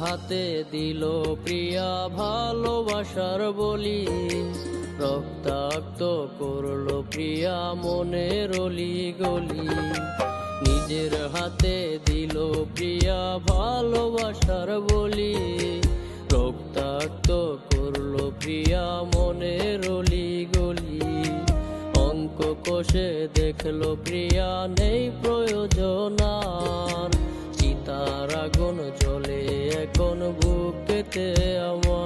হাতে দিল প্রিয়া ভালোবাসার বলি। রক্তাক্ত করল প্রিয়া মনের অলি গলি নিজের হাতে দিল প্রিয়া ভালোবাসার বলি। রক্তাক্ত করল প্রিয়া মনের অলি গলি অঙ্ক কষে দেখল প্রিয়া নেই প্রয়োজন চিতার আগুন জ্বলে এখন বুকেতে আমার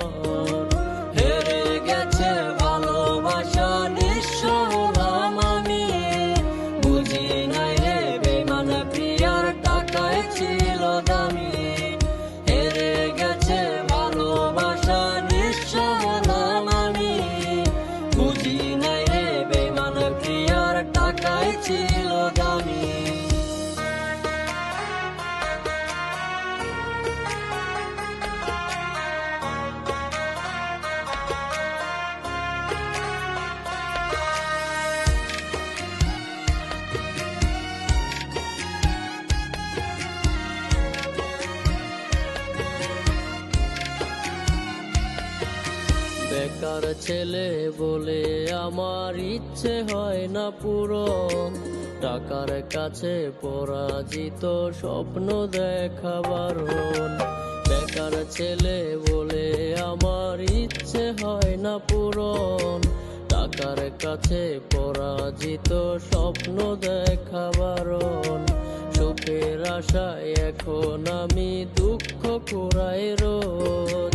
বেকার ছেলে বলে আমার ইচ্ছে হয় না পুরো টাকার কাছে পরাজিত স্বপ্ন দেখা বারণ বেকার ছেলে বলে আমার ইচ্ছে হয় না পূরণ। টাকার কাছে পরাজিত স্বপ্ন দেখা বারণ সুখের আশায় এখন আমি দুঃখ কুড়াই রোজ।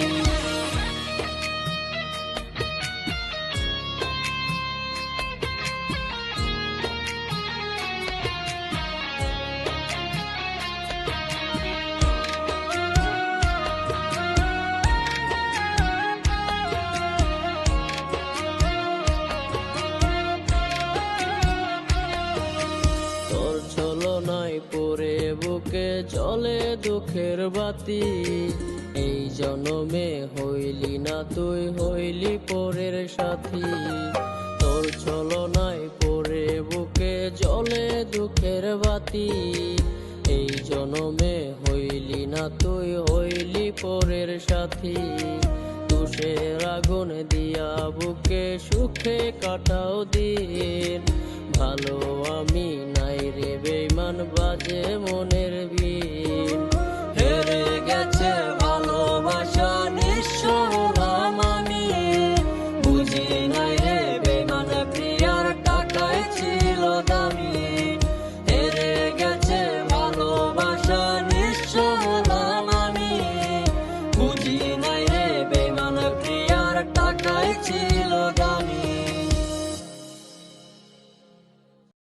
চলে দুঃখের বাতি। এই জনমে হইলি না তুই, হইলি পরের সাথী। তোর চলো নাই পরে বুকে জলে দুঃখের বাতি। এই জনমে হইলি না তুই, হইলি পরের সাথী। তুষের আগুন দিয়া বুকে সুখে কাটাও দিন। ভালো আমি নাই রে বেমান বাজে মনের বিন হেরে গেছে